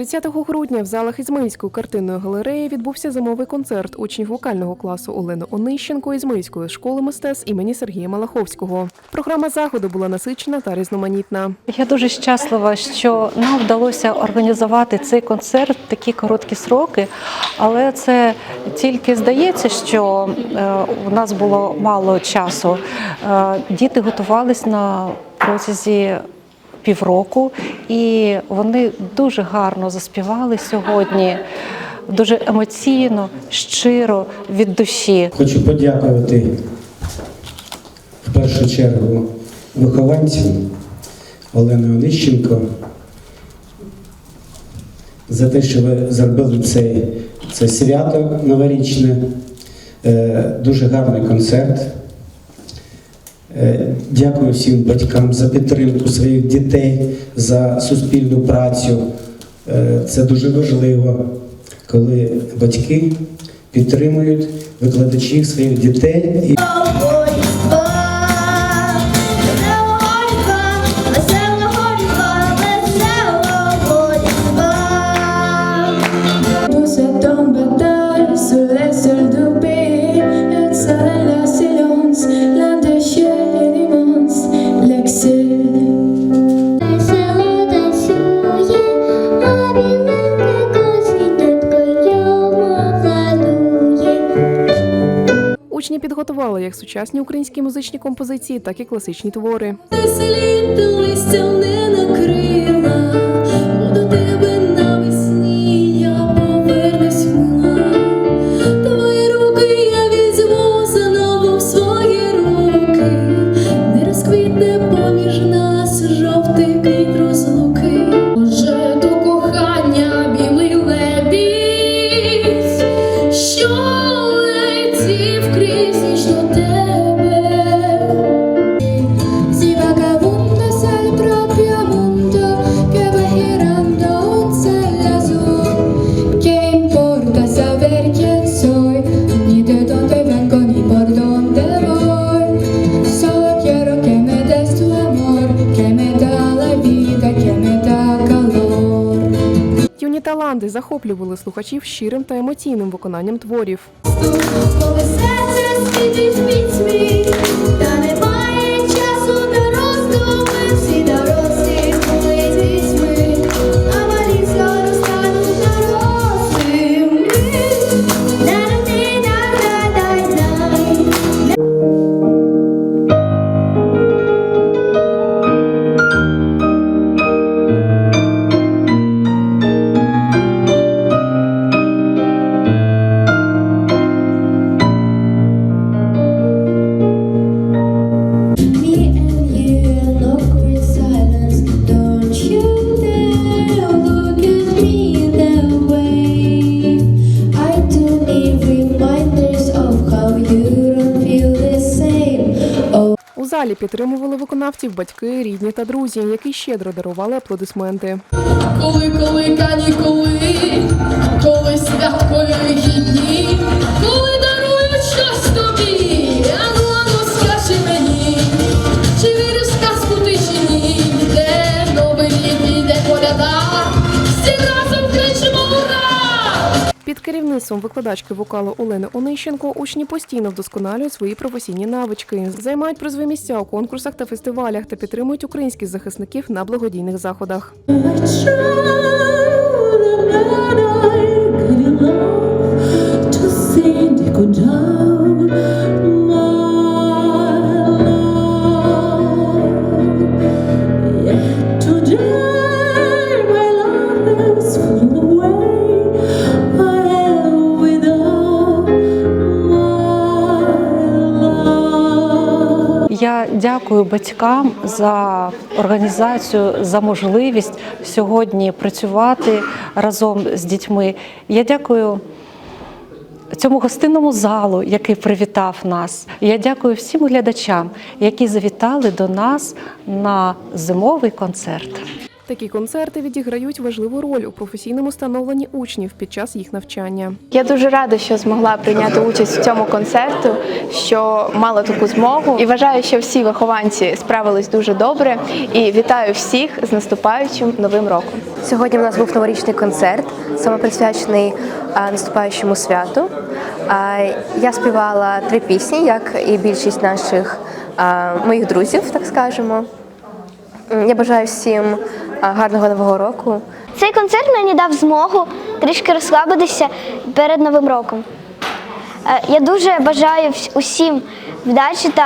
30 грудня в залах Ізмаїльської картинної галереї відбувся зимовий концерт учнів вокального класу Олени Онищенко Ізмаїльської школи мистецтв імені Сергія Малаховського. Програма заходу була насичена та різноманітна. Я дуже щаслива, що нам вдалося організувати цей концерт в такі короткі сроки, але це тільки здається, що е, у нас було мало часу. Е, Діти готувались на протязі півроку, і вони дуже гарно заспівали сьогодні, дуже емоційно, щиро від душі. Хочу подякувати в першу чергу вихованцям Олени Онищенко за те, що ви зробили це, це свято новорічне, Е, дуже гарний концерт. Е, Дякую всім батькам за підтримку своїх дітей, за суспільну працю. Е, Це дуже важливо, коли батьки підтримують викладачів своїх дітей. Учні підготували як сучасні українські музичні композиції, так і класичні твори. Слід листям не накрила, буду тебе захоплювали слухачів щирим та емоційним виконанням творів. Коли Залі підтримували виконавців батьки, рідні та друзі, які щедро дарували аплодисменти. Коли, коли канікули, коли святкою гідні, коли дарують щось тобі, ану, ану, скажи мені, чи віриш в казку ти чи ні, де новий рік іде коляда, всі разом керівництвом викладачки вокалу Олени Онищенко учні постійно вдосконалюють свої професійні навички, займають призові місця у конкурсах та фестивалях та підтримують українських захисників на благодійних заходах. Дякую батькам за організацію, за можливість сьогодні працювати разом з дітьми. Я дякую цьому гостинному залу, який привітав нас. Я дякую всім глядачам, які завітали до нас на зимовий концерт. Такі концерти відіграють важливу роль у професійному становленні учнів під час їх навчання. Я дуже рада, що змогла прийняти участь в цьому концерту, що мала таку змогу. І вважаю, що всі вихованці справились дуже добре. І вітаю всіх з наступаючим новим роком. Сьогодні у нас був новорічний концерт, саме присвячений наступаючому святу. А, Я співала три пісні, як і більшість наших моїх друзів, так скажемо. Я бажаю всім гарного нового року. Цей концерт мені дав змогу трішки розслабитися перед Новим роком. Е, Я дуже бажаю усім вдачі та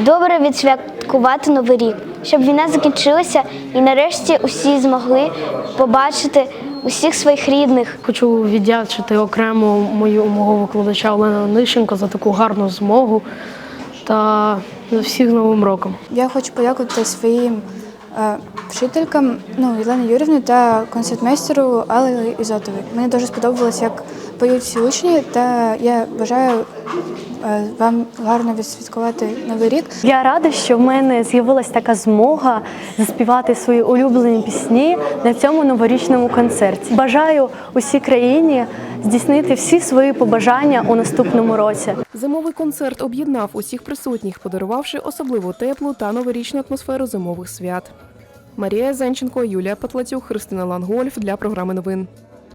добре відсвяткувати Новий рік, щоб війна закінчилася і нарешті усі змогли побачити усіх своїх рідних. Хочу віддячити окремо мою мого викладача Олену Онищенко за таку гарну змогу та за всіх з Новим роком. Я хочу подякувати своїм е, вчителькам, ну, Єлені Юрівні та концертмейстеру Аллі Ізотові. Мені дуже сподобалось, як поють всі учні, та я бажаю е, вам гарно відсвяткувати Новий рік. Я рада, що в мене з'явилася така змога заспівати свої улюблені пісні на цьому новорічному концерті. Бажаю усій країні здійснити всі свої побажання у наступному році. Зимовий концерт об'єднав усіх присутніх, подарувавши особливо теплу та новорічну атмосферу зимових свят. Марія Зенченко, Юлія Патлацюк, Христина Лангольф для програми новин.